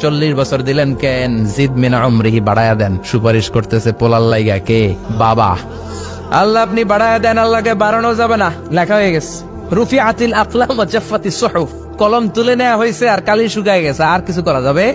চল্লিশ বছর দিলেন কেন? জিদ মিনা অমরিহি দেন। সুপারিশ করতেছে পোলার লাইগা কে? বাবা। আল্লাহ আপনি বাড়ায়া দেন, আল্লাহকে বাড়ানো যাবে না। লেখা হয়ে গেছে রুফি আতিল আকলাম কলম তুলে নেওয়া হয়েছে আর কালি শুকায় গেছে। আর কিছু করা যাবে?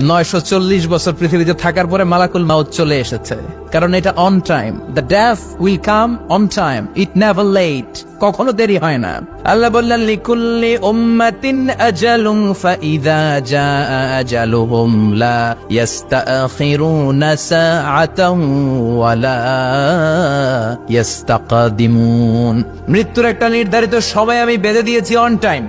নয়শো চল্লিশ বছর পৃথিবীতে থাকার পরে মালাকুল চলে এসেছে। কারণ এটা on time death will come on time it late কখনো দেরি হয় না। লিকুল্লি উম্মাতিন জা মৃত্যুর একটা নির্ধারিত সময় আমি বেঁধে দিয়েছি অন টাইম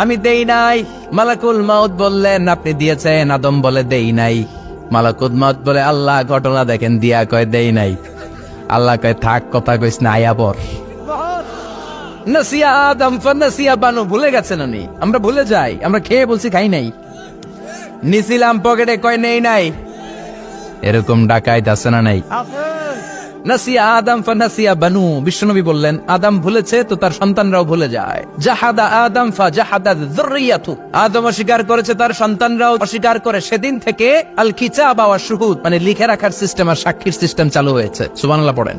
আমি দেই নাই। মালাকুল মাউত বললেন, আপনি দিয়েছেন, আদম বলে দেই নাই। মালাকুল মাউত বলে, আল্লাহ ঘটনা দেখেন, দিয়া কয় দেই নাই। আল্লাহ কয়, থাক, কথা কইস না, আয়া পর। নাসিয়া আদম নাসিয়া বানু, ভুলে গেছেন উনি। আমরা ভুলে যাই, আমরা খেয়ে বলছি, খাই নাই। নিছিলাম পকেটে কয়, নেই নাই। এরকম ডাকাইত আছে না নাই? আদম ভুলেছে তো তার সন্তানরাও ভুলে যায়। জাহাদা আদম অস্বীকার করেছে তার সন্তানরাও অস্বীকার করে। সেদিন থেকে মানে লিখে রাখার সিস্টেম আর সাক্ষীর সিস্টেম চালু হয়েছে। সুবহানাল্লাহ পড়েন।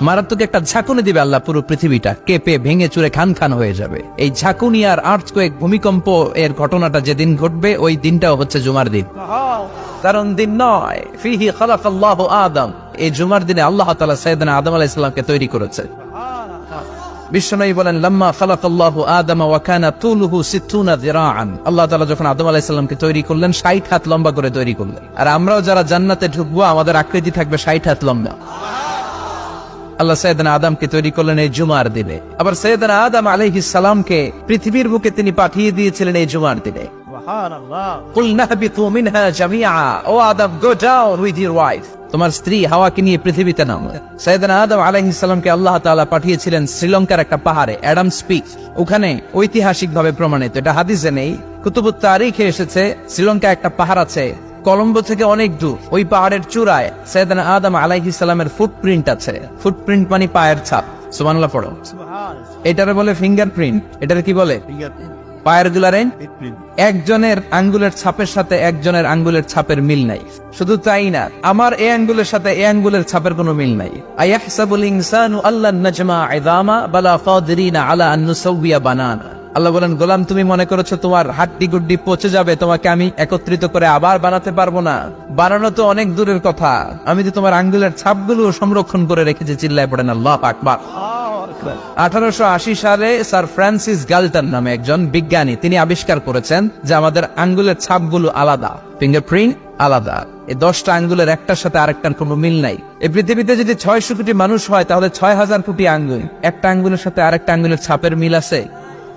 মারাত্মক একটা ঝাঁকুনি দিবে আল্লাহ পুরো পৃথিবীটা। কেঁপে, ভেঙে চুরে খান খান হয়ে যাবে। এই ঝাঁকুনি আর আর্থকোয়েক ভূমিকম্প এর ঘটনাটা যেদিন ঘটবে, ওই দিনটাও হচ্ছে জুমার দিন। কারণ দিন নয়। আদম। এই জুমার দিনে আল্লাহ তাআলা সাইয়েদনা আদম আলাইহিস সালামকে তৈরি করেছে। বিশ্বনবী বলেন, লাম্মা খালাকাল্লাহু আদম ওয়া কানা তুলুহু 60 যিরাআন। আল্লাহ তাআলা যখন আদম আলাইহিস সালামকে তৈরি করলেন 60 হাত লম্বা করে তৈরি করলেন। আর আমরাও যারা জান্নাতে ঢুকবো, আমাদের আকৃতি থাকবে 60 হাত লম্বা। আল্লাহ সৈয়দনা আদমকে তৈরি করলেন এই জুমার দিনে। আবার সৈয়দনা আদম আলহ ইসালামকে পৃথিবীর বুকে তিনি পাঠিয়ে দিয়েছিলেন এই জুমার দিনে। ওয়াইফ তোমার স্ত্রী হাওয়াকে নিয়ে পৃথিবীতে নাম। সৈয়দনা আদম আলাইহিসাল্লামকে আল্লাহ তাআলা পাঠিয়েছিলেন শ্রীলঙ্কার একটা পাহাড়ে অ্যাডাম স্পিক ওখানে ঐতিহাসিক ভাবে প্রমাণিত এটা হাদিসে নেই। কুতুবুত তারিখে এসেছে শ্রীলঙ্কা একটা পাহাড় আছে কলম্বো থেকে অনেক দূর। ওই পাহাড়ের চূড়ায় সৈয়দানা আদম আলাইহিস সালামের ফুটপ্রিন্ট আছে। ফুটপ্রিন্ট মানে পায়ের ছাপ। সুবহানাল্লাহ পড়ো। এটারে বলে ফিঙ্গারপ্রিন্ট এটারে কি বলে? পায়ের একজনের আঙ্গুলের ছাপের সাথে একজনের আঙ্গুলের ছাপের মিল নাই। শুধু তাই না আমার এই আঙ্গুলের সাথে এই আঙ্গুলের ছাপের কোনো মিল নাই। আয়াহসাবুল ইনসানু আল্লাহ নাজমা ইদামা বালা আলা আন নুসাউবিয়া বানানা। আল্লাহ বলেন, গোলাম, তুমি মনে করেছ তোমার হাড্ডি গুড্ডি পচে যাবে, তোমাকে আমি একত্রিত করে আবার বানাতে পারব না। বানানো তো অনেক দূরের কথা। আমি তো তোমার আঙ্গুলের ছাপগুলো সংরক্ষণ করে রেখেছি, চিল্লায় পড়েন আল্লাহ আকবার। আঠারোশো আশি সালে স্যার ফ্রান্সিস গালটন নামে একজন বিজ্ঞানী, তিনি আবিষ্কার করেছেন যে আমাদের আঙ্গুলের ছাপগুলো আলাদা, ফিঙ্গারপ্রিন্ট আলাদা। এই দশটা আঙ্গুলের একটার সাথে আরেকটার কোনো মিল নাই। এই পৃথিবীতে যদি ছয়শো কোটি মানুষ হয়, তাহলে ছয় হাজার কোটি আঙ্গুল। একটা আঙ্গুলের সাথে আরেকটা আঙ্গুলের ছাপের মিল আছে।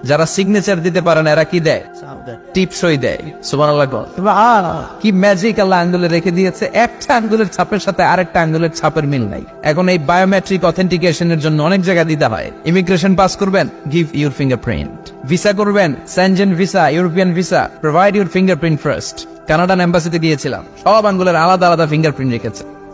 যারা সিগনেচার দিতে পারে না এরা কি দেয়? টিপসই দেয়। সুমান কি ম্যাজিক আল্লাহ আঙ্গুলে রেখে দিয়েছে? একটা আঙ্গুলের ছাপের সাথে আরেকটা আঙ্গুলের ছাপের মিল নাই। এখন এই বায়োমেট্রিক অথেন্টিকেশনের জন্য অনেক জায়গা দিতে হয়। ইমিগ্রেশন পাস করবেন গিভ ইউর ফিঙ্গারপ্রিন্ট ভিসা করবেন Schengen visa European visa provide your fingerprint first Canadian এম্বাসিতে গিয়েছিলাম। সব আঙ্গুলের আলাদা আলাদা ফিঙ্গারপ্রিন্ট রেখেছে।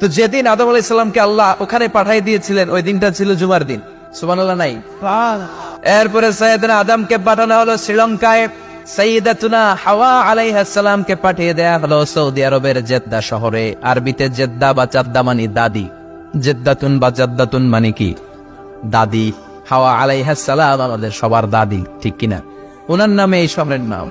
তো যেদিন আদম আলাইহিস সালামকে আল্লাহ ওখানে পাঠাই দিয়েছিলেন ওই দিনটা ছিল জুমার দিন। সুবহানাল্লাহ নাই? এরপরে সৈয়দনা আদমকে পাঠানো হলো শ্রীলঙ্কায়। সৈয়দাতুনা হাওয়া পাঠিয়ে দেয়া হলো সৌদি আরবের জেদ্দা শহরে। আরবিতে জেদ্দা বা চাদ্দা মানে দাদি। জেদ্দাতুন বা জাদ্দাতুন মানে কি? দাদি। হাওয়া আমাদের সবার দাদি ঠিক কিনা? ওনার নামে এই শহরের নাম।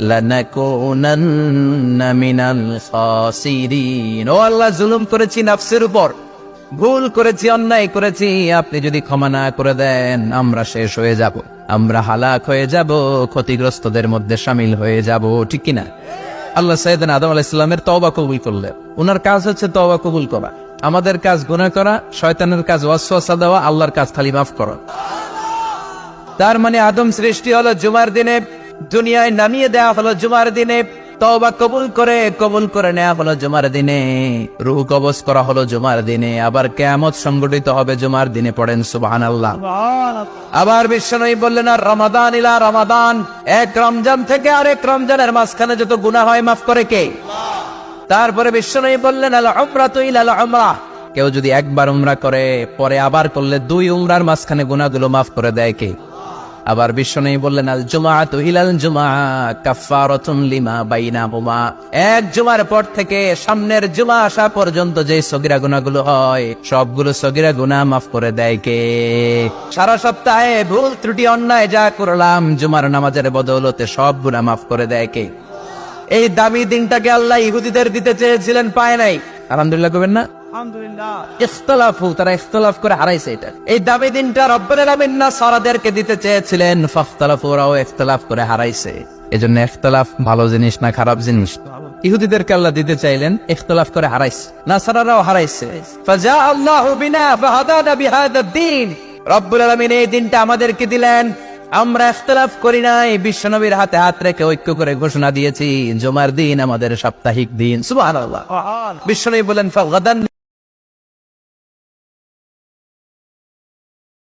ও জুলুম করেছি নফসের উপর। ভুল করেছি, অন্যায় করেছি। আপনি যদি ক্ষমা না করে দেন, আমরা শেষ হয়ে যাব। আমরা হালাক হয়ে যাব, ক্ষতিগ্রস্তদের মধ্যে সামিল হয়ে যাব, ঠিক কিনা? আল্লাহ সাইদিন আদম আলাইসাল্লামের তওবা কবুল করলেন। ওনার কাজ হচ্ছে তওবা কবুল করা। আমাদের কাজ গুনাহ করা, শয়তানের কাজ ওয়াসওয়াসা দেওয়া, আল্লাহর কাজ খালি মাফ করা। তার মানে আদম সৃষ্টি হলো জুমার দিনে দুনিয়ায় নামিয়ে দেওয়া হলো জুমার দিনে। তওবা কবুল করে কবুল করে নেওয়া হলো জুমার দিনে। রুহ কবজ করা হলো জুমার দিনে। আবার কেয়ামত সংগঠিত হবে জুমার দিনে পড়েন সুবহানাল্লাহ। আবার বিশ্বনবী বললেন, আর রমাদান ইলা রমাদান। এক রমজান থেকে আরেক রমজানের মাঝখানে যত গুনাহ হয়, মাফ করে কে? তারপরে বিশ্বনবী বললেন, আল উমরাতু ইলা আল উমরা। কেউ যদি একবার উমরা করে, পরে আবার করলে দুই উমরার মাঝখানে গুনাহগুলো মাফ করে দেয় কে? আবার বিশ্বনবী বললেন, আল জুমাআতু ইলাল জুমা কাফফারাতুন লিমা বাইনাহুমা। এক জুমার পর থেকে সামনের জুমা আসা পর্যন্ত যে সগিরা গুনাহগুলো হয়, সবগুলো সগিরা গুনাহ মাফ করে দেয় কে? সারা সপ্তাহে ভুল, ত্রুটি, অন্যায় যা করলাম, জুমার নামাজের বদৌলতে সব গুনাহ মাফ করে দেয় কে? এই দামি দিনটাকে আল্লাহ ইহুদিদের দিতে চেয়েছিলেন, পায় নাই। আলহামদুলিল্লাহ করবেন না। ইখতলাফু তারা ইখতলাফ করে হারাইছে এটা। এই দামি দিনটা রব্বের আলামিন সারাদেরকে দিতে চেয়েছিলেন ফাখতালাফু ওরাও করে হারাইছে। এজন্য ইখতলাফ ভালো জিনিস না খারাপ জিনিস? ইহুদিদেরকে আল্লাহ দিতে চাইলেন ইখতলাফ করে হারাইছে। নাসারারাও হারাইছে। ফাজা আল্লাহু বিনা ফাহাদানা বিহাদা দ্বীন রব্বুল আলামিন এই দিনটা আমাদেরকে দিলেন আমরা ইখতলাফ করি নাই বিশ্বনবীর হাতে হাত রেখে ঐক্য করে ঘোষণা দিয়েছি জুমার দিন আমাদের সাপ্তাহিক দিন। সুবহানাল্লাহ। বিশ্বনবী বলেন ফাগাদান